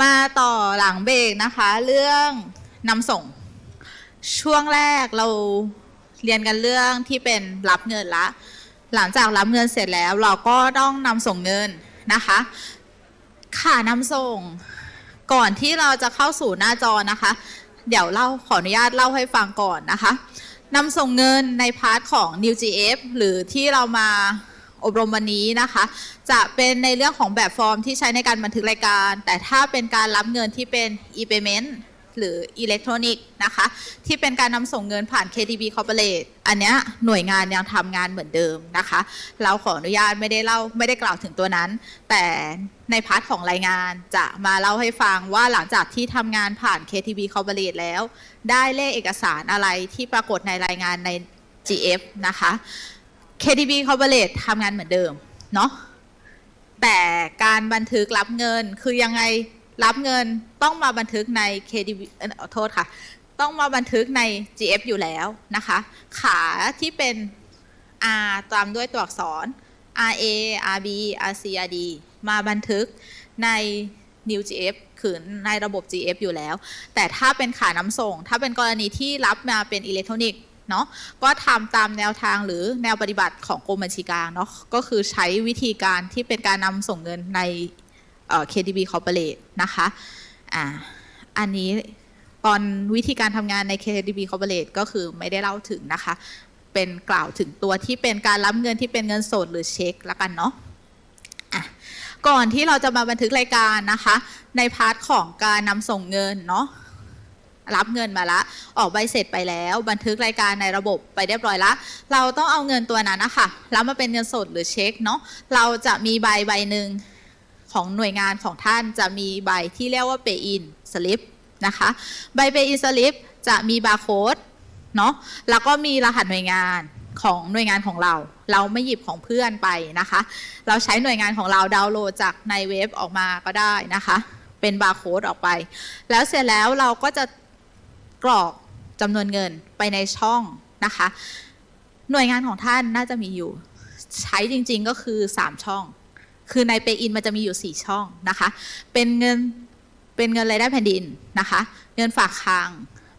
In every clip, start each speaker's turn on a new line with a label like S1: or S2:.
S1: มาต่อหลังเบรกนะคะ เรื่องนำส่ง ช่วงแรกเราเรียนกันเรื่องที่เป็นรับเงินละ หลังจากรับเงินเสร็จแล้ว เราก็ต้องนำส่งเงินนะคะ ค่านำส่ง ก่อนที่เราจะเข้าสู่หน้าจอนะคะ เดี๋ยวเล่าขออนุญาตเล่าให้ฟังก่อนนะคะนำส่งเงินในพาร์ทของ New GF หรือที่เรามา อบรมวันนี้นะคะ จะเป็นในเรื่องของแบบฟอร์มที่ใช้ในการบันทึกรายการ แต่ถ้าเป็นการรับเงินที่เป็น e-payment หรืออิเล็กทรอนิกส์นะคะ ที่เป็นการนำส่งเงินผ่าน KTB Corporate อันนี้หน่วยงานยังทำงานเหมือนเดิมนะคะ เราขออนุญาตไม่ได้เล่าไม่ได้กล่าวถึงตัวนั้น แต่ในพาร์ทของรายงานจะมาเล่าให้ฟังว่าหลังจากที่ทำงานผ่าน KTB Corporate แล้ว ได้เลขเอกสารอะไรที่ปรากฏในรายงานใน GF นะคะ KTB Corporate ทำงานเหมือนเดิมเนาะแต่การบันทึกรับเงินคือยังไงรับเงินต้องมาบันทึกใน KDB ออขอโทษค่ะ ต้องมาบันทึกใน GF อยู่แล้วนะคะ ขาที่เป็น R ตามด้วยตัวอักษร RA RB RC RD มาบันทึกใน New GF คือในระบบ GF อยู่แล้ว แต่ถ้าเป็นขานำส่ง ถ้าเป็นกรณีที่รับมาเป็นอิเล็กทรอนิกส์ เนาะก็ทำตามแนวทางหรือแนวปฏิบัติของกรมบัญชีกลางเนาะก็คือใช้วิธีการที่เป็นการนำส่งเงินในเอ่อ KTB Corporate นะคะอ่าอันนี้ตอนวิธีการทำงานใน KTB Corporate ก็คือไม่ได้เล่าถึงนะคะ เป็นกล่าวถึงตัวที่เป็นการรับเงินที่เป็นเงินสดหรือเช็คละกันเนาะะก่อนที่เราจะมาบันทึกรายการนะคะ ในพาร์ทของการนำส่งเงินเนาะ รับเงินมาละ ออกใบเสร็จไปแล้ว บันทึกรายการในระบบไปเรียบร้อยละ เราต้องเอาเงินตัวนั้นนะคะแล้วมาเป็นเงินสดหรือเช็คเนาะเราจะมีใบใบหนึ่งของหน่วยงานของท่านจะมีใบที่เรียกว่า Pay in Slip นะคะใบ Pay in Slip จะมีบาร์โค้ดเนาะแล้วก็มีรหัสหน่วยงานของหน่วยงานของเรา เราไม่หยิบของเพื่อนไปนะคะ เราใช้หน่วยงานของเราดาวน์โหลดจากในเว็บออกมาก็ได้นะคะ เป็นบาร์โค้ดออกไป แล้วเสร็จแล้วเราก็จะ กรอกจำนวนเงินไปในช่องนะคะ หน่วยงานของท่านน่าจะมีอยู่ ใช้จริงๆก็คือ 3 ช่อง คือในเปอินมันจะมีอยู่ 4 ช่องนะคะ เป็นเงินเป็นเงินรายได้แผ่นดินนะคะ เงินฝากค้าง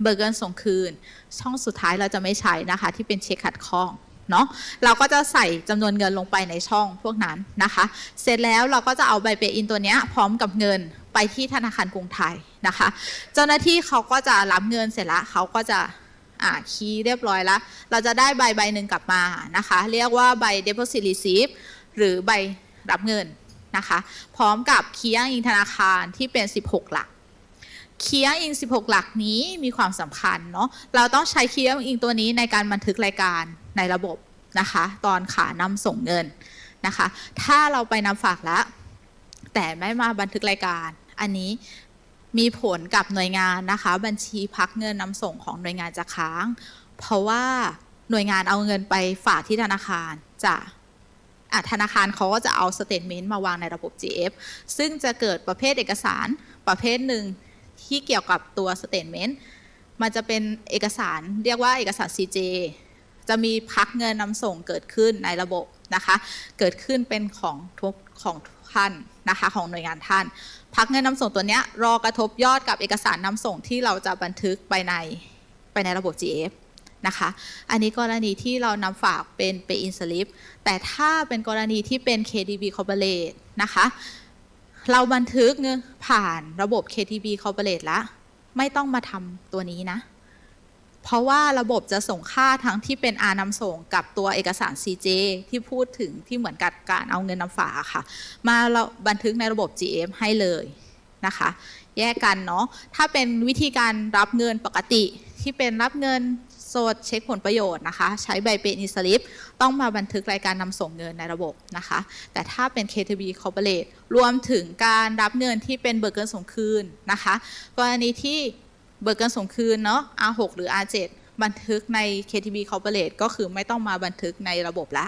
S1: เบิกเงินส่งคืน ช่องสุดท้ายเราจะไม่ใช้นะคะ ที่เป็นเช็คขัดข้องเนาะเราก็จะใส่จำนวนเงินลงไปในช่องพวกนั้นนะคะ เสร็จแล้วเราก็จะเอาใบเปอินตัวเนี้ยพร้อมกับเงิน ไปที่ธนาคารกรุงไทยนะคะ เจ้าหน้าที่เขาก็จะรับเงินเสร็จแล้วเขาก็จะอ่าคีย์เรียบร้อยแล้ว เราจะได้ใบใบหนึ่งกลับมานะคะ เรียกว่าใบ deposit receipt หรือใบรับเงินนะคะ พร้อมกับคีย์อ้างอิงธนาคารที่เป็น 16 หลักคีย์อ้างอิง 16 หลักนี้มีความสำคัญเนาะเราต้องใช้คีย์อ้างอิงตัวนี้ในการบันทึกรายการในระบบนะคะ ตอนขานำส่งเงินนะคะ ถ้าเราไปนำฝากแล้วแต่ไม่มาบันทึกรายการ อันนี้มีผลกับหน่วยงานนะคะ บัญชีพักเงินนำส่งของหน่วยงานจะค้าง เพราะว่าหน่วยงานเอาเงินไปฝากที่ธนาคารจะอะธนาคารเขาก็จะเอาสเตทเมนต์มาวางในระบบ GF ซึ่งจะเกิดประเภทเอกสารประเภทหนึ่งที่เกี่ยวกับตัวสเตทเมนต์มันจะเป็นเอกสารเรียกว่าเอกสาร CJ จะมีพักเงินนำส่งเกิดขึ้นในระบบนะคะ เกิดขึ้นเป็นของทุกของท่านนะคะของหน่วยงานท่าน พักเงินนำส่งตัวเนี้ยรอกระทบยอดกับเอกสารนำส่งที่เราจะบันทึกไปในไปในระบบ GF นะคะ อันนี้กรณีที่เรานำฝากเป็นไปอินสลิปแต่ถ้าเป็นกรณีที่เป็น KDB Corporate นะคะ เราบันทึกเงินผ่านระบบ KDB Corporate แล้ว ไม่ต้องมาทำตัวนี้นะ เพราะว่าระบบจะส่งค่าทั้งที่เป็น R นำส่งกับตัวเอกสาร CJ ที่พูดถึงที่เหมือนกับการเอาเงินนำฝากค่ะ มาเราบันทึกในระบบ GM ให้เลยนะคะ แยกกันเนาะถ้าเป็นวิธีการรับเงินปกติที่เป็นรับเงินสดเช็คผลประโยชน์นะคะ ใช้ใบเป็นอิสลิปต้องมาบันทึกรายการนำส่งเงินในระบบนะคะ แต่ถ้าเป็น KTB Corporate รวมถึงการรับเงินที่เป็นเบิกเงินส่งคืนนะคะ กรณีที่ เบิกเงินส่งคืนเนาะ R6 หรือ R7 บันทึกใน KTB Corporate ก็คือไม่ต้องมาบันทึกในระบบละ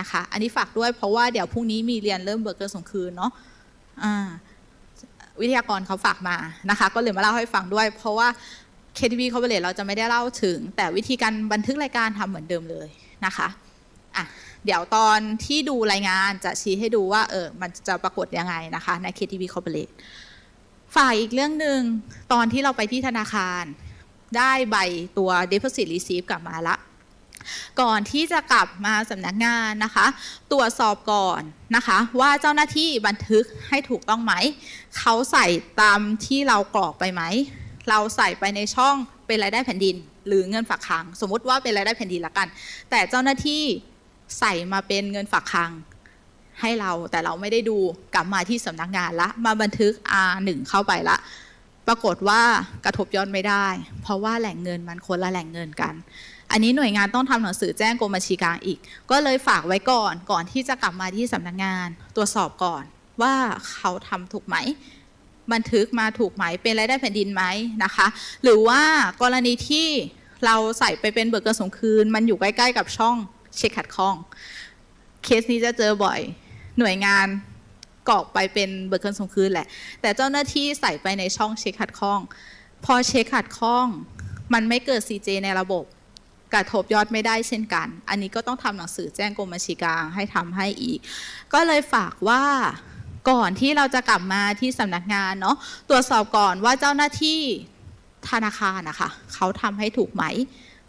S1: นะคะ อันนี้ฝากด้วยเพราะว่าเดี๋ยวพรุ่งนี้มีเรียนเริ่มเบิกเงินส่งคืนเนาะวิทยากรเขาฝากมานะคะ ก็เลยมาเล่าให้ฟังด้วย เพราะว่า KTB Corporate เราจะไม่ได้เล่าถึง แต่วิธีการบันทึกรายการทำเหมือนเดิมเลยนะคะอะเดี๋ยวตอนที่ดูรายงานจะชี้ให้ดูว่าเออมันจะปรากฏยังไงนะคะใน KTB Corporate ฝ่ายอีกเรื่องหนึ่งตอนที่เราไปที่ธนาคาร ได้ใบตัว deposit receipt กลับมาละ ก่อนที่จะกลับมาสำนักงานนะคะ ตรวจสอบก่อนนะคะ ว่าเจ้าหน้าที่บันทึกให้ถูกต้องไหม เขาใส่ตามที่เรากรอกไปไหม เราใส่ไปในช่องเป็นรายได้แผ่นดิน หรือเงินฝากคังสมมติว่าเป็นรายได้แผ่นดินละกัน แต่เจ้าหน้าที่ใส่มาเป็นเงินฝากคัง ให้เราแต่เราไม่ได้ดูกลับมาที่สำนักงานละ มาบันทึก R1 เข้าไปละ ปรากฏว่ากระทบยอดไม่ได้ เพราะว่าแหล่งเงินมันคนละแหล่งเงินกัน อันนี้หน่วยงานต้องทำหนังสือแจ้งกรมบัญชีกลางอีก ก็เลยฝากไว้ก่อนก่อนที่จะกลับมาที่สำนักงาน ตรวจสอบก่อนว่าเขาทำถูกไหมบันทึกมาถูกไหมเป็นรายได้แผ่นดินไหมนะคะ หรือว่ากรณีที่เราใส่ไปเป็นเบิกเกินสงคืน มันอยู่ใกล้ ๆ กับช่องเช็คขัดข้อง เคสนี้จะเจอบ่อย หน่วยงานกรอกไปเป็นเบิกเกินสงคืนแหละ แต่เจ้าหน้าที่ใส่ไปในช่องเช็คขัดข้อง พอเช็คขัดข้อง มันไม่เกิด CJ ในระบบ กระทบยอดไม่ได้เช่นกัน อันนี้ก็ต้องทำหนังสือแจ้งกรมบัญชีกลางให้ทำให้อีก ก็เลยฝากว่าก่อนที่เราจะกลับมาที่สำนักงานเนาะตรวจสอบก่อนว่าเจ้าหน้าที่ธนาคารนะคะเขาทำให้ถูกไหม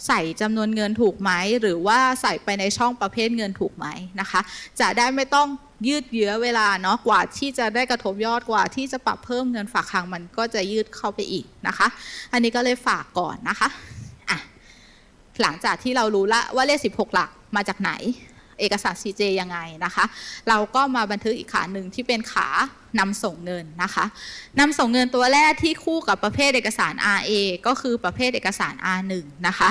S1: ใส่จำนวนเงินถูกไหม หรือว่าใส่ไปในช่องประเภทเงินถูกไหมนะคะ จะได้ไม่ต้อง ยืดเยื้อเวลาเนาะกว่าที่จะได้กระทบยอดกว่าที่จะปรับเพิ่มเงินฝากคังมันก็จะยืดเข้าไปอีกนะคะ อันนี้ก็เลยฝากก่อนนะคะอะหลังจากที่เรารู้ละว่าเลข 16 หลักมาจากไหน เอกสาร CJ ยังไงนะคะ เราก็มาบันทึกอีกขาหนึ่งที่เป็นขานำส่งเงินนะคะนำส่งเงินตัวแรกที่คู่กับประเภทเอกสาร RA ก็คือประเภทเอกสาร R1 นะคะ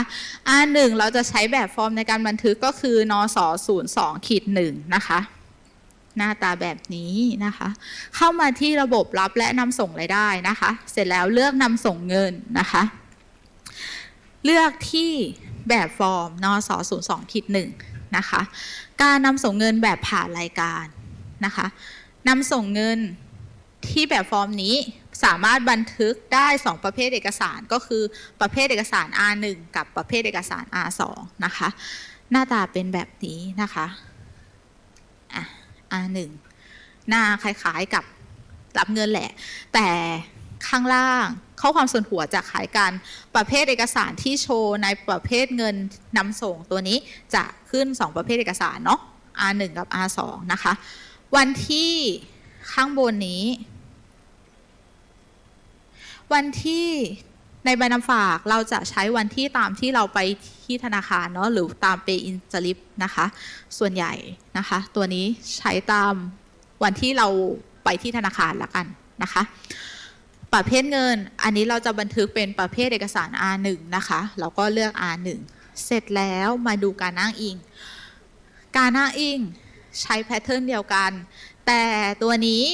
S1: R1 เราจะใช้แบบฟอร์มในการบันทึกก็คือนส02ขีด1นะคะ หน้าตาแบบนี้นะคะ เข้ามาที่ระบบรับและนำส่งรายได้นะคะ เสร็จแล้วเลือกนำส่งเงินนะคะ เลือกที่แบบฟอร์มนส02ขีด1นะคะ การนำส่งเงินแบบผ่านรายการนะคะนำส่งเงินที่แบบฟอร์มนี้สามารถบันทึกได้ 2 ประเภทเอกสารก็คือประเภทเอกสาร R1 กับประเภทเอกสาร R2 นะคะ หน้าตาเป็นแบบนี้นะคะ R1 หน้าคล้ายๆกับรับเงินแหละ แต่ข้างล่างข้อความส่วนหัวจะขายกันประเภทเอกสารที่โชว์ในประเภทเงินนำส่งตัวนี้จะขึ้น 2 ประเภทเอกสารเนาะ R1 กับ R2 นะคะ วันที่ข้างบนนี้ วันที่ ในใบนำฝากเราจะใช้วันที่ตามที่เราไปที่ธนาคารเนาะหรือตามเปอินสลิปนะคะ ส่วนใหญ่นะคะ ตัวนี้ใช้ตามวันที่เราไปที่ธนาคารละกันนะคะ ประเภทเงิน อันนี้เราจะบันทึกเป็นประเภทเอกสาร R1 นะคะเราก็เลือก R1 เสร็จแล้วมาดูการอ้างอิง การอ้างอิงใช้แพทเทิร์นเดียวกัน แต่ตัวนี้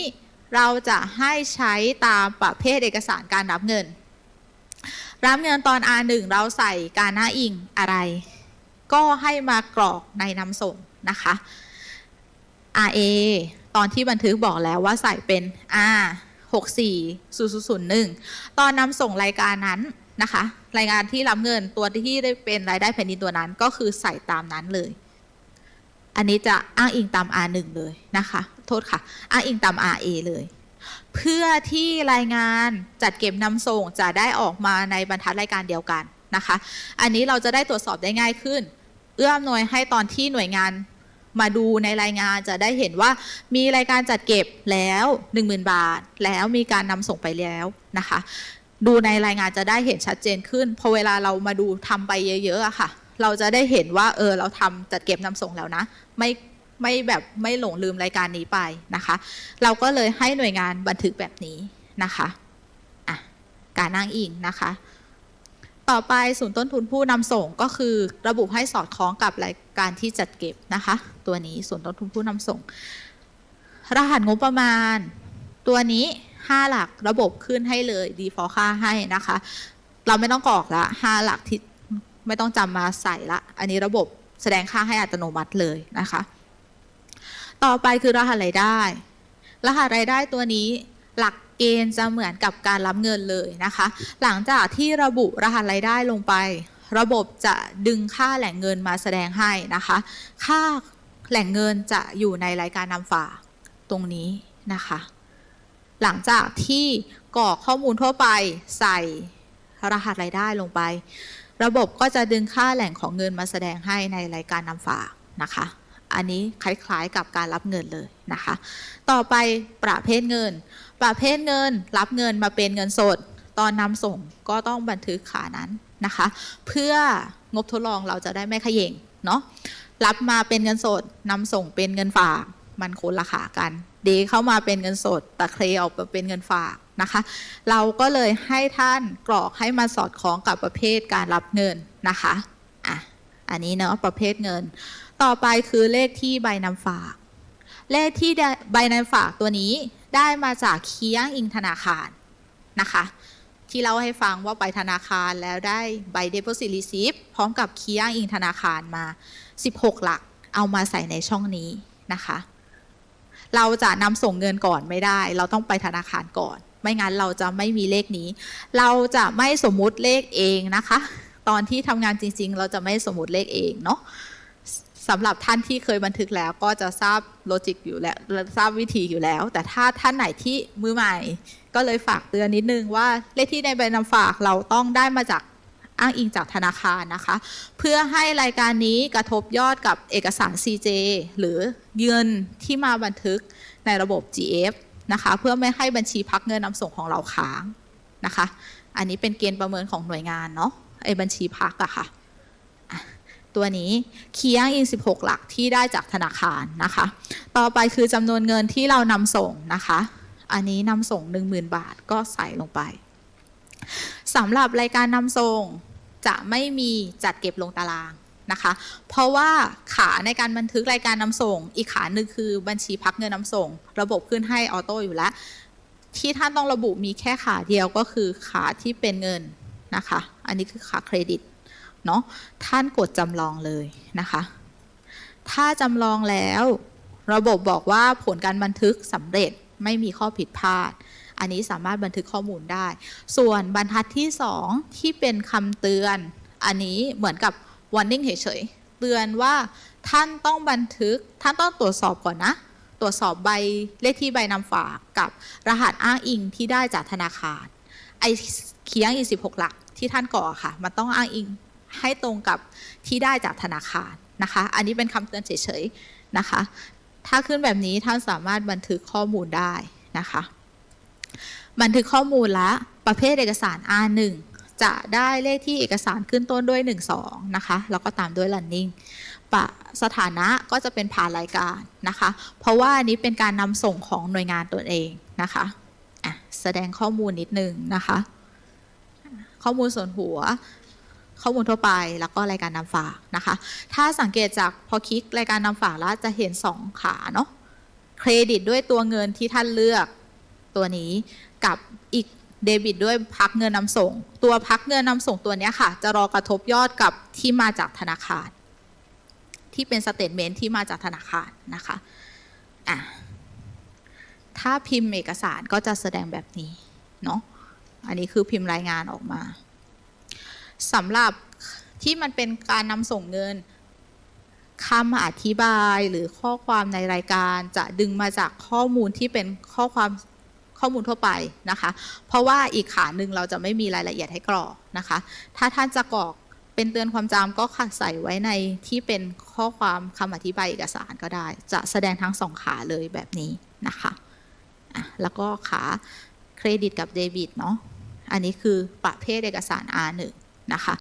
S1: เราจะให้ใช้ตามประเภทเอกสารการรับเงิน รับเงินตอน R1 เราใส่การอ้างอิงอะไร ก็ให้มากรอกในนำส่งนะคะ RA ตอนที่บันทึกบอกแล้วว่าใส่เป็น R 640001 ตอนนำส่งรายการนั้นนะคะ รายการที่รับเงินตัวที่ได้เป็นรายได้แผ่นดินตัวนั้นก็คือใส่ตามนั้นเลย อันนี้จะอ้างอิงตาม R1 เลยนะคะ โทษค่ะ อ้างอิงตาม RA เลย เพื่อที่รายงานจัดเก็บนำส่งจะได้ออกมาในบรรทัดรายการเดียวกันนะคะ อันนี้เราจะได้ตรวจสอบได้ง่ายขึ้น เอื้อมหน่วยให้ตอนที่หน่วยงานมาดูในรายงานจะได้เห็นว่ามีรายการจัดเก็บแล้ว 10,000 บาท แล้วมีการนำส่งไปแล้วนะคะ ดูในรายงานจะได้เห็นชัดเจนขึ้นพอเวลาเรามาดูทำไปเยอะๆอะค่ะ เราจะได้เห็นว่าเออเราทำจัดเก็บนำส่งแล้วนะ ไม่ ไม่แบบไม่หลงลืมรายการนี้ไปนะคะ เราก็เลยให้หน่วยงานบันทึกแบบนี้นะคะอะการนั่งอิงนะคะ ต่อไปศูนย์ต้นทุนผู้นำส่งก็คือระบุให้สอดคล้องกับรายการที่จัดเก็บนะคะ ตัวนี้ศูนย์ต้นทุนผู้นำส่ง รหัสงบประมาณ ตัวนี้5หลักระบบขึ้นให้เลย default ค่าให้นะคะ เราไม่ต้องกรอกละ5หลักที่ไม่ต้องจำมาใส่ละ อันนี้ระบบแสดงค่าให้อัตโนมัติเลยนะคะ ต่อไปคือรหัสรายได้ รหัสรายได้ตัวนี้หลักเกณฑ์จะเหมือนกับการรับเงินเลยนะคะ หลังจากที่ระบุรหัสรายได้ลงไป ระบบจะดึงค่าแหล่งเงินมาแสดงให้นะคะ ค่าแหล่งเงินจะอยู่ในรายการนำฝากตรงนี้นะคะ หลังจากที่กรอกข้อมูลทั่วไปใส่รหัสรายได้ลงไป ระบบก็จะดึงค่าแหล่งของเงินมาแสดงให้ในรายการนำฝากนะคะ อันนี้คล้ายๆกับการรับเงินเลยนะคะ ต่อไปประเภทเงิน ประเภทเงินรับเงินมาเป็นเงินสด ตอนนำส่งก็ต้องบันทึกขานั้นนะคะ เพื่องบทดลองเราจะได้ไม่ขย่งเนาะรับมาเป็นเงินสดนำส่งเป็นเงินฝากมันคนละขากันเดเข้ามาเป็นเงินสด แต่เคลออกมาเป็นเงินฝากนะคะ เราก็เลยให้ท่านกรอกให้มาสอดคล้องกับประเภทการรับเงินนะคะ อันนี้เนาะประเภทเงิน ต่อไปคือเลขที่ใบนำฝาก เลขที่ใบนำฝากตัวนี้ได้มาจากเคียงอิงธนาคารนะคะ ที่เราให้ฟังว่าไปธนาคารแล้วได้ใบ deposit receipt พร้อมกับเคียงอิงธนาคารมา 16 หลัก เอามาใส่ในช่องนี้นะคะ เราจะนำส่งเงินก่อนไม่ได้ เราต้องไปธนาคารก่อน ไม่งั้นเราจะไม่มีเลขนี้ เราจะไม่สมมุติเลขเองนะคะ ตอนที่ทำงานจริง ๆ เราจะไม่สมมติเลขเองเนาะสำหรับท่านที่เคยบันทึกแล้วก็จะทราบโลจิกอยู่แล้วทราบวิธีอยู่แล้ว แต่ถ้าท่านไหนที่มือใหม่ ก็เลยฝากเตือนนิดนึงว่าเลขที่ในใบนำฝากเราต้องได้มาจากอ้างอิงจากธนาคารนะคะ เพื่อให้รายการนี้กระทบยอดกับเอกสาร CJ หรือเงินที่มาบันทึกในระบบ GF นะคะ เพื่อไม่ให้บัญชีพักเงินนำส่งของเราค้างนะคะ อันนี้เป็นเกณฑ์ประเมินของหน่วยงานเนาะ ไอ้บัญชีพักอะค่ะอะตัวนี้เคียงอิง 16 หลักที่ได้จากธนาคารนะคะ ต่อไปคือจำนวนเงินที่เรานำส่งนะคะ อันนี้นำส่ง 10,000 บาทก็ใส่ลงไปสำหรับรายการนำส่งจะไม่มีจัดเก็บลงตารางนะคะ เพราะว่าขาในการบันทึกรายการนำส่ง อีกขาหนึ่งคือบัญชีพักเงินนำส่ง ระบบขึ้นให้ออโต้อยู่แล้ว ที่ท่านต้องระบุมีแค่ขาเดียวก็คือขาที่เป็นเงินนะคะ อันนี้คือขาเครดิตเนาะท่านกดจำลองเลยนะคะ ถ้าจำลองแล้ว ระบบบอกว่าผลการบันทึกสำเร็จไม่มีข้อผิดพลาด อันนี้สามารถบันทึกข้อมูลได้ ส่วนบรรทัดที่ 2 ที่เป็นคำเตือน อันนี้เหมือนกับ warning เฉยๆเตือนว่าท่านต้องบันทึกท่านต้องตรวจสอบก่อนนะ ตรวจสอบใบเลขที่ใบนำฝากกับรหัสอ้างอิงที่ได้จากธนาคารไอเคียงอีก16 หลัก ที่ท่านก่อค่ะ มันต้องอ้างอิงให้ตรงกับที่ได้จากธนาคารนะคะ อันนี้เป็นคำเตือนเฉยๆนะคะ ถ้าขึ้นแบบนี้ท่านสามารถบันทึกข้อมูลได้นะคะ บันทึกข้อมูลและประเภทเอกสาร R1 จะได้เลขที่เอกสารขึ้นต้นด้วย 1 2 นะคะ แล้วก็ตามด้วย running ปะสถานะก็จะเป็นผ่านรายการนะคะ เพราะว่าอันนี้เป็นการนำส่งของหน่วยงานตนเองนะคะะแสดงข้อมูลนิดนึงนะคะ ข้อมูลส่วนหัว ข้อมูลทั่วไปแล้วก็รายการนำฝากนะคะ ถ้าสังเกตจากพอคลิกรายการนำฝากแล้วจะเห็น 2 ขาเนาะเครดิตด้วยตัวเงินที่ท่านเลือกตัวนี้กับอีกเดบิตด้วยพักเงินนำส่ง ตัวพักเงินนำส่งตัวนี้ค่ะ จะรอกระทบยอดกับที่มาจากธนาคาร ที่เป็นสเตทเมนต์ที่มาจากธนาคารนะคะอะถ้าพิมพ์เอกสารก็จะแสดงแบบนี้เนาะ อันนี้คือพิมพ์รายงานออกมาสำหรับที่มันเป็นการนำส่งเงินคำอธิบายหรือข้อความในรายการจะดึงมาจากข้อมูลที่เป็นข้อความข้อมูลทั่วไปนะคะ เพราะว่าอีกขาหนึ่งเราจะไม่มีรายละเอียดให้กรอกนะคะ ถ้าท่านจะกรอกเป็นเตือนความจำก็ใส่ไว้ในที่เป็นข้อความคำอธิบายเอกสารก็ได้ จะแสดงทั้งสองขาเลยแบบนี้นะคะะแล้วก็ขาเครดิตกับเดบิตเนาะ อันนี้คือประเภทเอกสาร R1 นะคะ